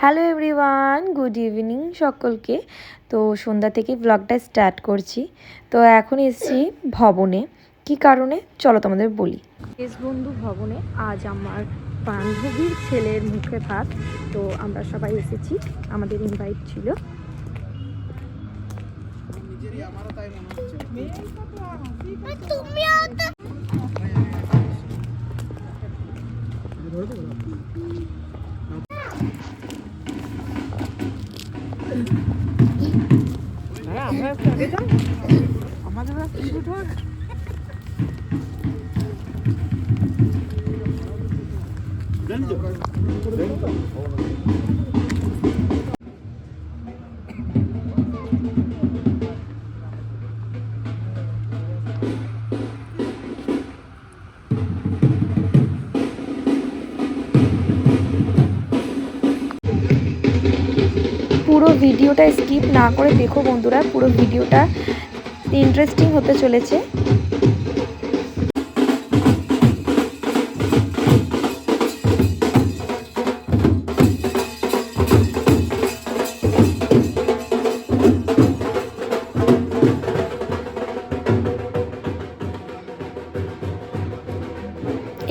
Hello everyone good evening সকলকে। তো সন্ধ্যা থেকে ব্লগটা স্টার্ট করছি। তো এখন এসেছি ভবনে। কি কারণে? চলো তোমাদের বলি। দেশবন্ধু ভবনে আজ আমার বান্ধবীর ছেলের মুখে ভাত। তো আমরা সবাই এসেছি, আমাদের ইনভাইট ছিল। Ja, hörst du wieder? Mama, du hast dich gut hoch. Dönüyor. Dönüyor. ভিডিওটা স্কিপ না করে দেখো বন্ধুরা, পুরো ভিডিওটা ইন্টারেস্টিং হতে চলেছে।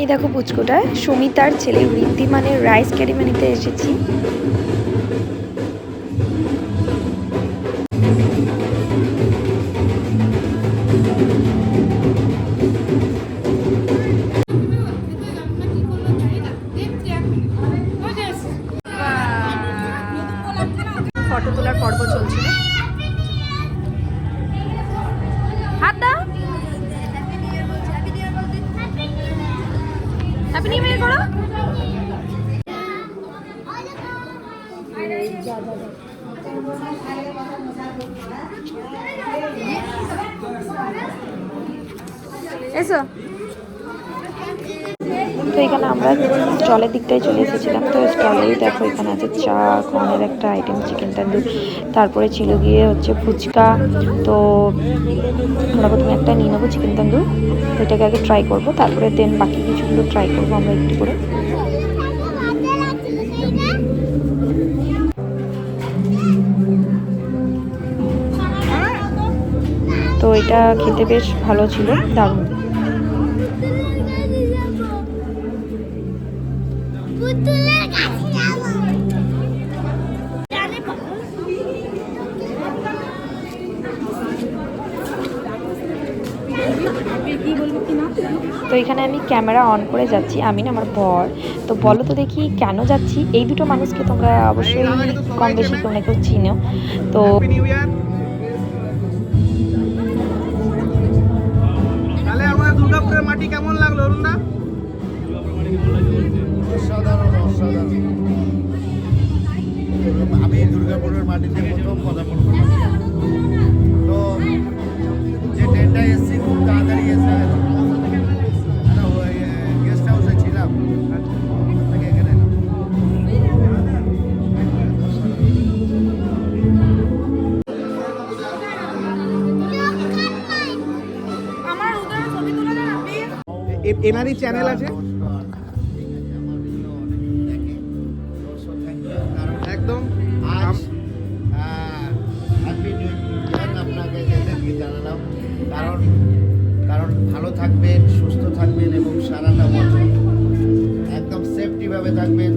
এই দেখো পুচকোটা, সুমিতার ছেলে ঋদ্ধিমানের রাইস ক্যারিমে নিতে এসেছি। হ্যাপি নিউ ইয়ার করো। এসো। তো এখানে আমরা স্টলের দিকটায় চলে এসেছিলাম। তো স্টলেই দেখো এখানে আছে চা, কর্নের একটা আইটেম চিকেন তান্দুর তারপরে ছিল গিয়ে হচ্ছে ফুচকা। তো আমরা প্রথমে একটা নিয়ে নেব চিকেন তান্দুর ওইটাকে আগে ট্রাই করব, তারপরে দেন বাকি কিছুগুলো ট্রাই করব আমরা একটু করে। তো এটা খেতে বেশ ভালো ছিল, দারুণ। এখানে আমি ক্যামেরা অন করে যাচ্ছি আমি না আমার বর। তো বলো তো দেখি কেন যাচ্ছি? এই দুটো মানুষকে তোমরা অবশ্যই কম বেশি কেউ না কেউ চিনো। তো মাটি কেমন লাগল অরুণদা? অসাধারণ অসাধারণ। আমি দুর্গাপুরের মাটিতে এনারই চ্যানেল আছে। একদম কারণ কারণ ভালো থাকবেন সুস্থ থাকবেন এবং সারাটা বছর একদম সেফটিভাবে থাকবেন।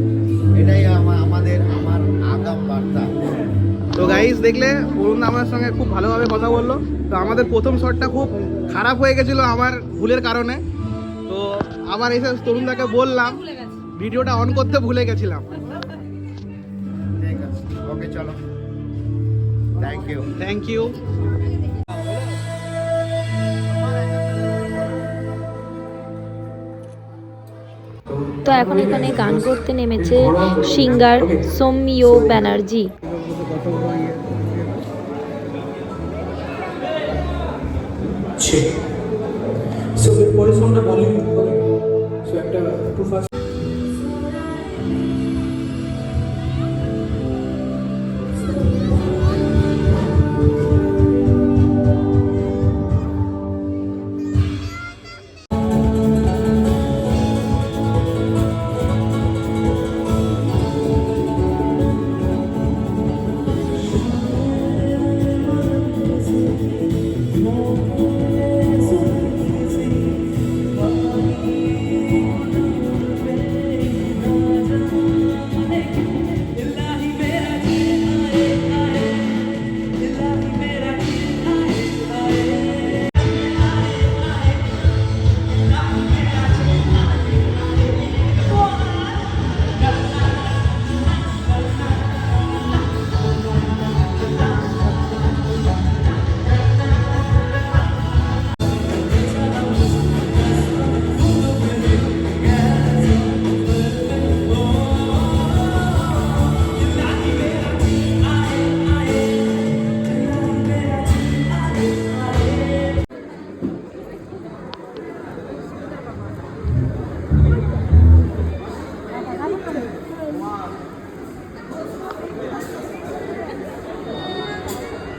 এটাই আমা- আমাদের আমার আগাম বার্তা। তো গাইস দেখলে অরুণ আমার সঙ্গে খুব ভালোভাবে কথা বলল। তো আমাদের প্রথম শটটা খুব খারাপ হয়ে গেছিল আমার ভুলের কারণে। তো আবার এসে তরুণদাকে বললাম ভিডিওটা অন করতে ভুলে গেছিলাম। ঠিক আছে ওকে চলো। থ্যাংক ইউ থ্যাংক ইউ তো এখন এখানে গান করতে নেমেছে সিঙ্গার সৌমিও ব্যানার্জি. আমরা বলি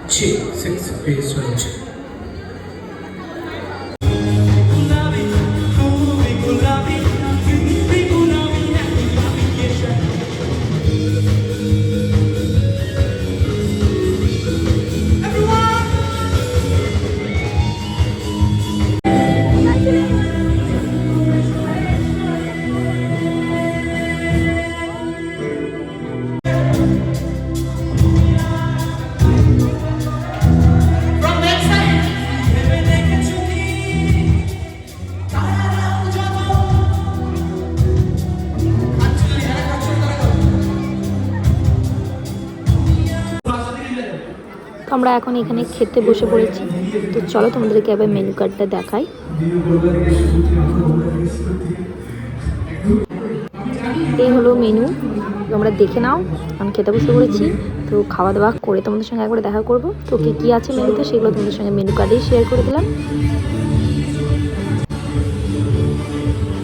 Ti, sem se. আমরা এখন এখানে খেতে বসে পড়েছি। তো চলো তোমাদেরকে এবার মেনু কার্ডটা দেখাই। এই হলো মেনু তোমরা দেখে নাও, আমি খেতে বসে পড়েছি। তো খাওয়া দাওয়া করে তোমাদের সঙ্গে একবার দেখা করব। তো কী কী আছে মেনুতে সেগুলো তোমাদের সঙ্গে মেনু কার্ডেই শেয়ার করে দিলাম।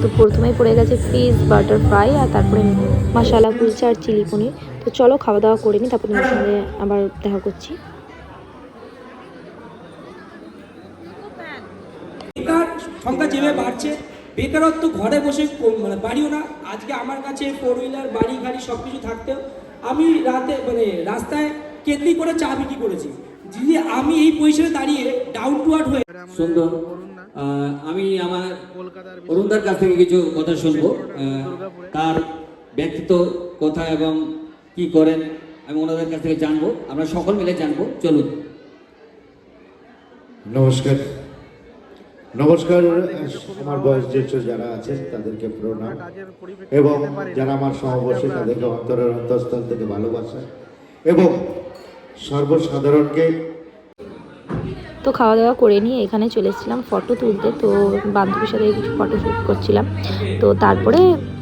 তো প্রথমেই পড়ে গেছে ফিশ বাটার ফ্রাই আর তারপরে মশালা, কুলচা আর চিলি পনির। তো চলো খাওয়া দাওয়া করে নিই তারপর তোমাদের সঙ্গে আবার দেখা করছি বেকার সংখ্যা যেভাবে বাড়ছে বেকারত্ব ঘরে বসে মানে বাড়িও না। আজকে আমার কাছে ফোর হুইলার বাড়ি গাড়ি সব কিছু থাকতেও আমি রাতে মানে রাস্তায় কেতলি করে চা বিক্রি করেছি। যদি আমি এই পজিশনে দাঁড়িয়ে ডাউন টু আর্ট হয়ে সুন্দর। আহ, আমি আমার অরুণদার কাছ থেকে কিছু কথা শুনব। আহ, তার ব্যক্তিত্ব কথা এবং কি করেন আমি ওনাদের কাছ থেকে জানব। আমরা সকল মিলে জানব। চলুন। নমস্কার। নমস্কার আমার বয়স জ্যেষ্ঠ যারা আছেন তাদেরকে প্রণাম। এবং। যারা আমার সহবর্ষী তাদেরকে অন্তরের অন্তঃস্থল থেকে ভালোবাসা। এবং সর্বসাধারণকে তো খাওয়া দাওয়া করে নিয়ে এখানে চলে এসেছিলাম ফটো তুলতে। তো বান্ধবীর সাথে কিছু ফটো শ্যুট করছিলাম। তো তারপরে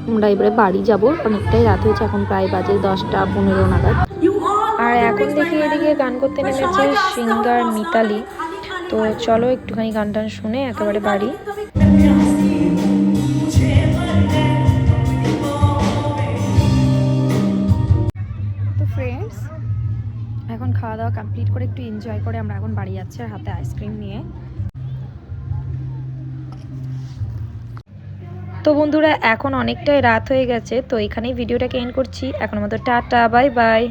আমরা এবারে বাড়ি যাব। অনেকটাই রাত হয়েছে এখন প্রায় বাজে দশটা পনেরো নাগাদ। আর এখন দেখি এদিকে গান করতে নেমেছে সিঙ্গার মিতালি। তো চলো একটুখানি গান টান শুনে একেবারে বাড়ি। তো ফ্রেন্ডস এখন খাওয়া দাওয়া কমপ্লিট করে একটু এনজয় করে আমরা এখন বাড়ি যাচ্ছি আর হাতে আইসক্রিম নিয়ে। তো বন্ধুরা, এখন অনেকটাই রাত হয়ে গেছে, তো এখানেই ভিডিওটাকে এন্ড করছি। এখন মতো টাটা বাই বাই